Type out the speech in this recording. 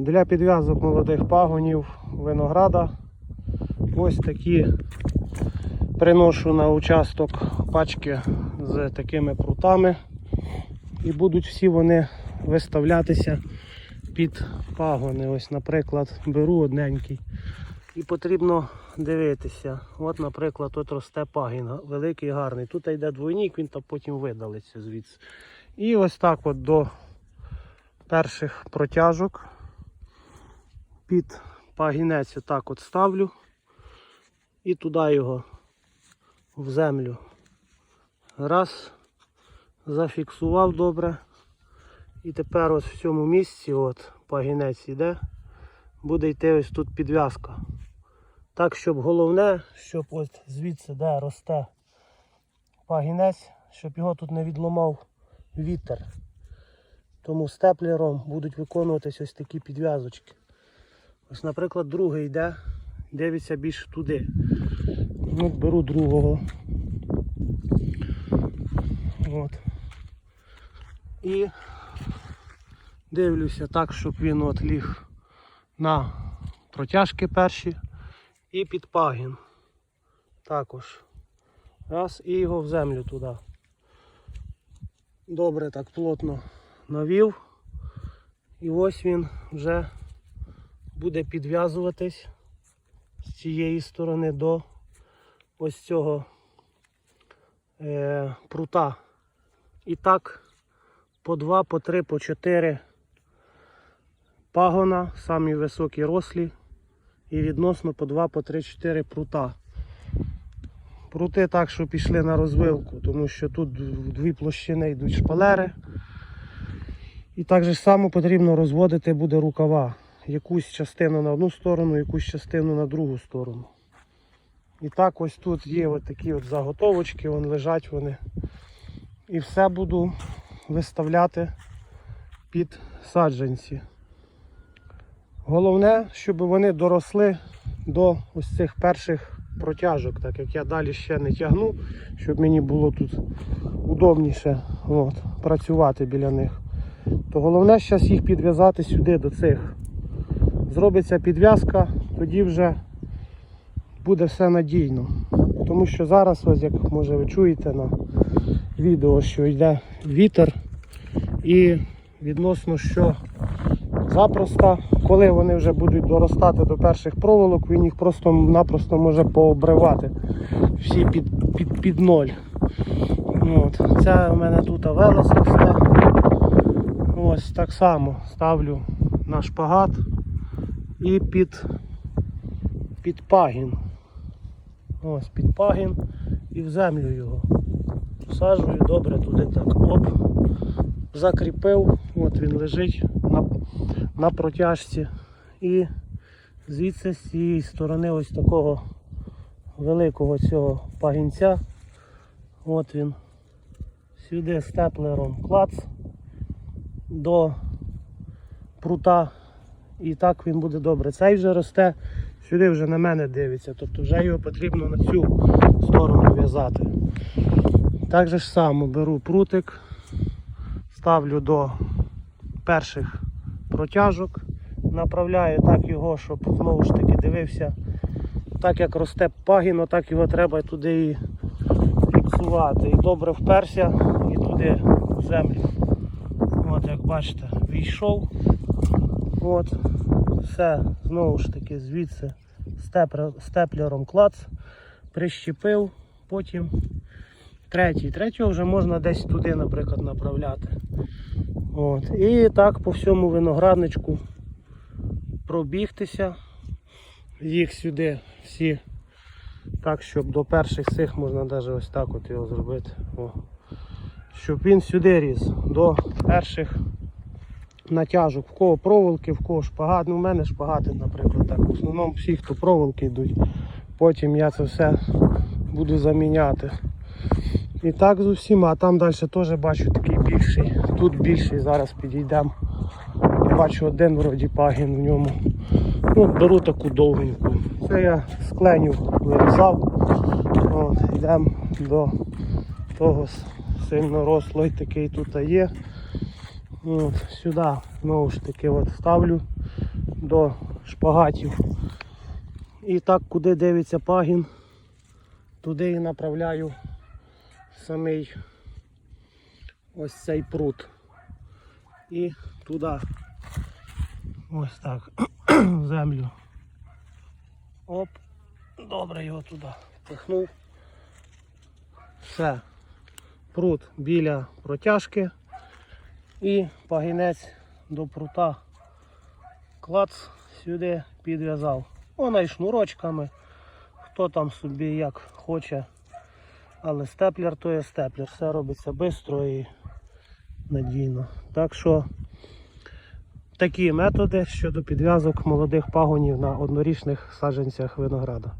Для підв'язок молодих пагонів винограда ось такі приношу на участок пачки з такими прутами. І будуть всі вони виставлятися під пагони. Ось, наприклад, беру одненький. І потрібно дивитися. От, наприклад, тут росте пагін великий, гарний. Тут йде двойник, він там потім видалиться звідси. І ось так от до перших протяжок під пагінець отак от ставлю і туди його в землю. Раз, зафіксував добре. І тепер ось в цьому місці от пагінець іде, буде йти ось тут підв'язка. Так, щоб головне, щоб ось звідси, де росте пагінець, щоб його тут не відломав вітер. Тому степлером будуть виконуватись ось такі підв'язочки. Ось, наприклад, другий йде, дивиться більше туди. Ну, беру другого. От. І дивлюся так, щоб він от ліг на протяжки перші і під пагін. Також. Раз і його в землю туди. Добре так плотно навів. І ось він вже буде підв'язуватись з цієї сторони до ось цього е, прута. І так по два, по три, по чотири пагона, самі високі рослі. І відносно по два, по три, чотири прута. Прути так, що пішли на розвилку, тому що тут в дві площини йдуть шпалери. І так же само потрібно розводити буде рукава. Якусь частину на одну сторону, якусь частину на другу сторону. І так ось тут є от такі от заготовочки, вон лежать вони. І все буду виставляти під саджанці. Головне, щоб вони доросли до ось цих перших протяжок, так як я далі ще не тягну, щоб мені було тут удобніше от, працювати біля них. То головне зараз їх підв'язати сюди до цих. Зробиться підв'язка, тоді вже буде все надійно. Тому що зараз, ось як може ви чуєте на відео, що йде вітер і відносно що запросто, коли вони вже будуть доростати до перших проволок, він їх просто-напросто може пообривати всі під, під, під ноль. От. Це у мене тут велос. Ось так само ставлю на шпагат і під, під пагін. Ось під пагін і в землю його. Всаджую добре туди так. Оп. Закріпив, от він лежить на, на протяжці. І звідси з цієї сторони ось такого великого цього пагінця. От він. Сюди степлером клац до прута. І так він буде добре. Цей вже росте, сюди вже на мене дивиться, тобто вже його потрібно на цю сторону в'язати. Так же ж само беру прутик, ставлю до перших протяжок, направляю так його, щоб знову ж таки дивився, так як росте пагіно, так його треба туди і фіксувати. І добре вперся і туди в землю. От як бачите, війшов. От, все, знову ж таки, звідси степлер- степлером клац, прищепив, потім третій. Третього вже можна десь туди, наприклад, направляти. От. І так по всьому виноградничку пробігтися, їх сюди всі, так, щоб до перших цих можна навіть ось так от його зробити. О. Щоб він сюди ріс, до перших натяжок, в кого проволоки, в кого шпагат. Ну, в мене шпагати, наприклад, так. В основному всі, хто проволоки йдуть. Потім я це все буду заміняти. І так з усіма. А там далі теж бачу такий більший. Тут більший, зараз підійдемо. Бачу один вроді пагін в ньому. Ну, беру таку довгеньку. Це я з кленів вирізав. Йдемо до того сильно рослий такий тут є. От, сюди знову ж таки от ставлю до шпагатів. І так, куди дивиться пагін, туди і направляю самий ось цей прут. І туди. Ось так. землю. Оп. Добре його туди пихнув. Все. Прут біля протяжки і пагінець до прута. Клац сюди підв'язав. Вона і шнурочками. Хто там собі як хоче. Але степлер то є степлер. Все робиться швидко і надійно. Так що такі методи щодо підв'язок молодих пагонів на однорічних саджанцях винограда.